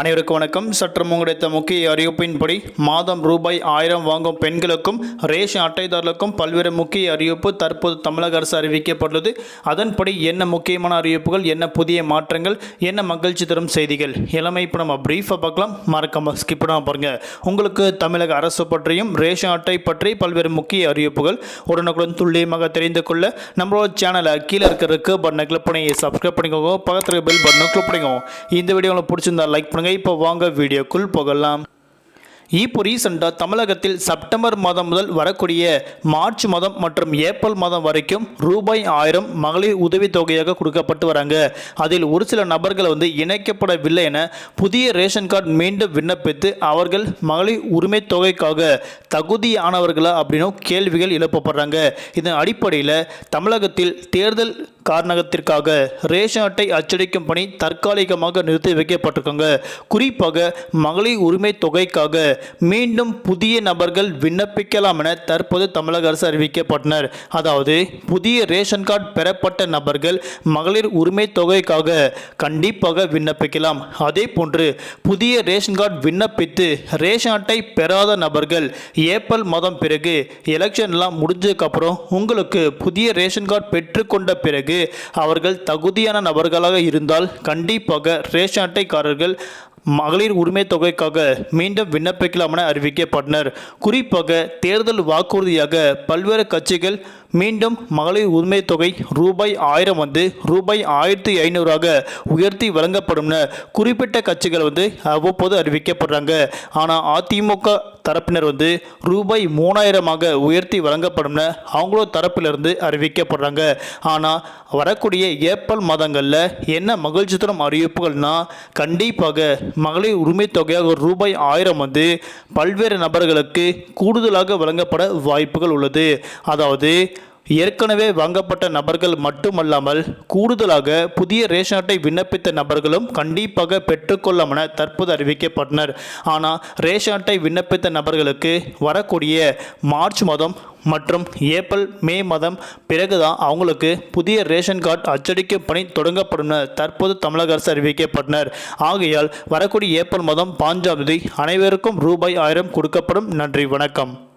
அனைவருக்கும் வணக்கம். சற்று கிடைத்த முக்கிய அறிவிப்பின்படி மாதம் ரூபாய் ஆயிரம் வாங்கும் பெண்களுக்கும் ரேஷன் அட்டைதாரர்களுக்கும் பல்வேறு முக்கிய அறிவிப்பு தற்போது தமிழக அரசு அறிவிக்கப்பட்டுள்ளது. அதன்படி என்ன முக்கியமான அறிவிப்புகள் என்ன புதிய மாற்றங்கள் என்ன மகிழ்ச்சி தரும் செய்திகள் எல்லாமே இப்போ நம்ம ப்ரீஃபாக பார்க்கலாம். மறக்காம ஸ்கிப் பண்ணாமல் பாருங்க. உங்களுக்கு தமிழக அரசு பற்றியும் ரேஷன் அட்டை பற்றி பல்வேறு முக்கிய அறிவிப்புகள் உடனுக்குடன் துல்லியமாக தெரிந்து கொள்ள நம்மளோட சேனலை கீழே இருக்கிற பட்டனை கிளிக் பண்ணி சப்ஸ்கிரைப் பண்ணிக்கோங்க. பக்கத்தில் பெல் பட்டனை கிளிக் பண்ணிக்கோங்க. இந்த வீடியோ உங்களுக்கு பிடிச்சிருந்தா லைக் பண்ணுங்க இப்போ வாங்க வீடியோக்குள் போகலாம். இப்போ ரீசெண்டாக தமிழகத்தில் செப்டம்பர் மாதம் முதல் வரக்கூடிய மார்ச் மாதம் மற்றும் ஏப்ரல் மாதம் வரைக்கும் ரூபாய் ஆயிரம் மகளிர் உதவித்தொகையாக கொடுக்கப்பட்டு வராங்க. அதில் ஒரு சில நபர்கள் வந்து இணைக்கப்படவில்லை என புதிய ரேஷன் கார்டு மீண்டும் விண்ணப்பித்து அவர்கள் மகளிர் உரிமை தொகைக்காக தகுதியானவர்களா அப்படின்னு கேள்விகள் எழுப்பப்படுறாங்க. இதன் அடிப்படையில் தமிழகத்தில் தேர்தல் காரணத்திற்காக ரேஷன் அட்டை அச்சடிக்கும் பணி தற்காலிகமாக நிறுத்தி வைக்கப்பட்டிருக்காங்க. குறிப்பாக மகளிர் உரிமை தொகைக்காக மீண்டும் புதிய நபர்கள் விண்ணப்பிக்கலாம் என தற்போது தமிழக அரசு அறிவிக்கப்பட்டனர். அதாவது புதிய ரேஷன் கார்டு பெறப்பட்ட நபர்கள் மகளிர் உரிமை தொகைக்காக கண்டிப்பாக விண்ணப்பிக்கலாம். அதே போன்று புதிய ரேஷன் கார்டு விண்ணப்பித்து ரேஷன் அட்டை பெறாத நபர்கள் ஏப்ரல் மாதம் பிறகு எலெக்ஷன்லாம் முடிஞ்சதுக்கப்புறம் உங்களுக்கு புதிய ரேஷன் கார்டு பெற்றுக்கொண்ட பிறகு அவர்கள் தகுதியான நபர்களாக இருந்தால் கண்டிப்பாக ரேஷன் அட்டைக்காரர்கள் மகளிர் உரிமை தொகைக்காக மீண்டும் விண்ணப்பிக்கலாம் என அறிவிக்கப்பட்டனர். குறிப்பாக தேர்தல் வாக்குறுதியாக பல்வேறு கட்சிகள் மீண்டும் மகளிர் உரிமை தொகை ரூபாய் ஆயிரம் வந்து ரூபாய் ஆயிரத்தி ஐநூறாக உயர்த்தி வழங்கப்படும்னு குறிப்பிட்ட கட்சிகள் வந்து அவ்வப்போது அறிவிக்கப்படுறாங்க. ஆனால் அதிமுக தரப்பினர் வந்து ரூபாய் மூணாயிரமாக உயர்த்தி வழங்கப்படும்னு அவங்களோ தரப்பிலிருந்து அறிவிக்கப்படுறாங்க. ஆனால் வரக்கூடிய ஏப்ரல் மாதங்களில் என்ன மகிழ்ச்சி தரும் அறிவிப்புகள்னால் கண்டிப்பாக மகளிர் உரிமை தொகையாக ரூபாய் ஆயிரம் வந்து பல்வேறு நபர்களுக்கு கூடுதலாக வழங்கப்பட வாய்ப்புகள் உள்ளது. அதாவது ஏற்கனவே வாங்கப்பட்ட நபர்கள் மட்டுமல்லாமல் கூடுதலாக புதிய ரேஷன் அட்டை விண்ணப்பித்த நபர்களும் கண்டிப்பாக பெற்றுக்கொள்ளும் என தற்போது அறிவிக்கப்பட்டனர். ஆனால் ரேஷன் அட்டை விண்ணப்பித்த நபர்களுக்கு வரக்கூடிய மார்ச் மாதம் மற்றும் ஏப்ரல் மே மாதம் பிறகுதான் அவங்களுக்கு புதிய ரேஷன் கார்டு அச்சடிக்கும் பணி தொடங்கப்படும் தற்போது தமிழக அரசு அறிவிக்கப்பட்டனர். ஆகையால் வரக்கூடிய ஏப்ரல் மாதம் பாஞ்சாம் தேதி அனைவருக்கும் ரூபாய் ஆயிரம் கொடுக்கப்படும். நன்றி வணக்கம்.